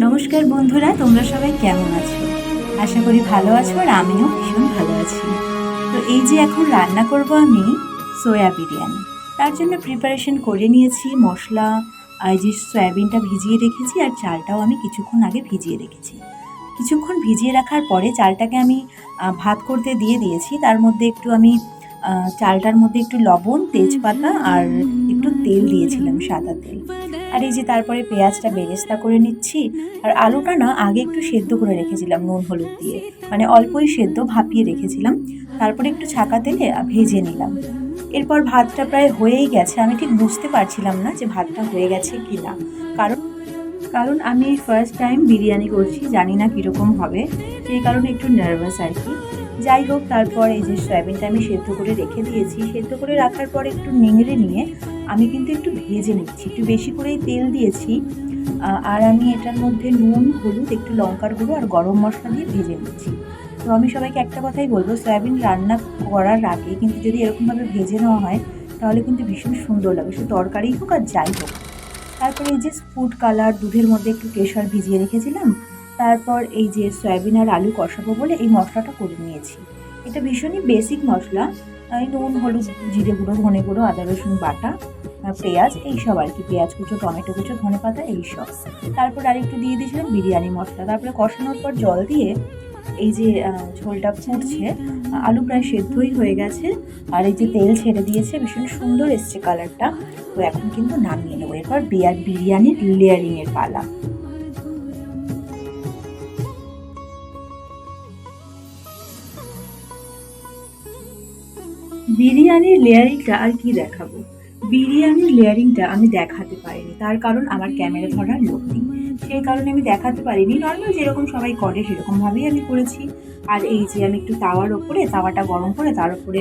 নমস্কার বন্ধুরা তোমরা সবাই কেমন আছো? আশা করি ভালো আছো আর আমিও ভীষণ ভালো আছি। তো এই যে এখন রান্না করব আমি সোয়া বিরিয়ানি। তার জন্য প্রিপারেশন করে নিয়েছি মশলা আর যে সয়াবিনটা ভিজিয়ে রেখেছি আর চালটাও আমি কিছুক্ষণ আগে ভিজিয়ে রেখেছি। কিছুক্ষণ ভিজিয়ে রাখার পরে চালটাকে আমি ভাত করতে দিয়ে দিয়েছি। তার মধ্যে একটু আমি চালটার মধ্যে একটু লবণ তেজপাতা আর একটু তেল দিয়েছিলাম সাদা তেল। আর এই যে তারপরে পেঁয়াজটা বেরেস্তা করে নিচ্ছি, আর আলুটা না আগে একটু সেদ্ধ করে রেখেছিলাম নুন হলুদ দিয়ে। মানে অল্পই সেদ্ধ ভাপিয়ে রেখেছিলাম, তারপরে একটু ছাকা তেলে ভেজে নিলাম। এরপর ভাতটা প্রায় হয়েই গেছে, আমি ঠিক বুঝতে পারছিলাম না যে ভাতটা হয়ে গেছে কি না। কারণ কারণ আমি ফার্স্ট টাইম বিরিয়ানি করছি, জানি না কীরকম হবে, সেই কারণে একটু নার্ভাস আর কি। যাই হোক, তারপর এই যে সয়াবিনটা আমি সেদ্ধ করে রেখে দিয়েছি, সেদ্ধ করে রাখার পর একটু নিংড়ে নিয়ে আমি কিন্তু একটু ভেজে নিচ্ছি। একটু বেশি করেই তেল দিয়েছি। আর আমি এটার মধ্যে নুন, হলুদ, একটু লঙ্কার গুঁড়ো আর গরম মশলা দিয়ে ভেজে নিচ্ছি। তো আমি সবাইকে একটা কথাই বলব, সয়াবিন রান্না করার আগে কিন্তু যদি এরকমভাবে ভেজে নেওয়া হয়, তাহলে কিন্তু ভীষণ সুন্দর লাগে। সে তরকারি হোক আর যাই হোক। তারপরে এই যে ফুড কালার দুধের মধ্যে একটু কেশর ভিজিয়ে রেখেছিলাম। তারপর এই যে সয়াবিন আর আলু কষাবো বলে এই মশলাটা করে নিয়েছি। এটা ভীষণই বেসিক মশলা। নুন, হলুদ, জিরে গুঁড়ো, ধনে গুঁড়ো, আদা, রসুন, বাটা পেঁয়াজ, এইসব আর কি। পেঁয়াজ কুচো, টমেটো কুচো, ধনে পাতা, এইসব। তারপর আরেকটু দিয়ে দিয়েছিলাম বিরিয়ানি মশলা। তারপরে কষানোর পর জল দিয়ে এই যে ঝোলটা ফুটছে, আলু প্রায় সেদ্ধই হয়ে গেছে। আর এই যে তেল ছেড়ে দিয়েছে, ভীষণ সুন্দর এসছে কালারটা তো এখন কিন্তু নামিয়ে নেব। এরপর বিয়ার বিরিয়ানির লেয়ারিংয়ের পালা। বিরিয়ানির লেয়ারিংটা আর কি দেখাবো? বিরিয়ানির লেয়ারিংটা আমি দেখাতে পারিনি, তার কারণ আমার ক্যামেরা ধরার লোক নেই। সেই কারণে আমি দেখাতে পারিনি নর্মাল যেরকম সবাই করে সেরকমভাবেই আমি করেছি। আর এই যে আমি একটু তাওয়ার ওপরে, তাওয়াটা গরম করে তার উপরে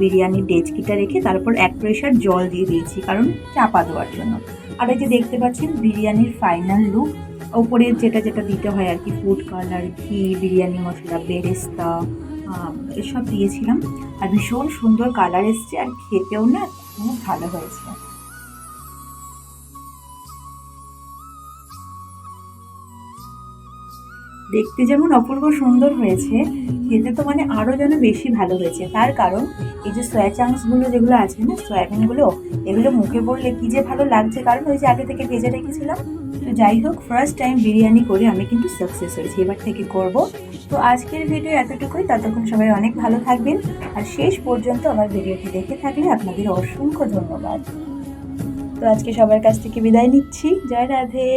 বিরিয়ানির ডেচকিটা রেখে তারপর এক প্রেশার জল দিয়ে দিয়েছি, কারণ চাপা দেওয়ার জন্য। আর এই যে দেখতে পাচ্ছেন বিরিয়ানির ফাইনাল লুক ওপরে যেটা যেটা দিতে হয় আর কি ফুড কালার ঘি, বিরিয়ানি মশলা, বেরেস্তা এসব দিয়েছিলাম। আর ভীষণ সুন্দর কালার এসছে আর খেতেও না খুব ভালো হয়েছে। দেখতে যেমন অপূর্ব সুন্দর হয়েছে, খেতে তো মানে আরও যেন বেশি ভালো হয়েছে। তার কারণ, এই যে সয়া চাংসগুলো যেগুলো আছে না সয়াবিনগুলো এগুলো মুখে পড়লে কি যে ভালো লাগছে? কারণ ওই যে আগে থেকে ভেজে রেখেছিলাম তো যাই হোক ফার্স্ট টাইম বিরিয়ানি করে আমি কিন্তু সাকসেস হয়েছি, এবার থেকে করব। তো আজকের ভিডিও এতটুকুই, ততক্ষণ সবাই অনেক ভালো থাকবেন। আর শেষ পর্যন্ত আমার ভিডিওটি দেখে থাকলে আপনাদের অসংখ্য ধন্যবাদ। তো আজকে সবার কাছ থেকে বিদায় নিচ্ছি। জয় রাধে।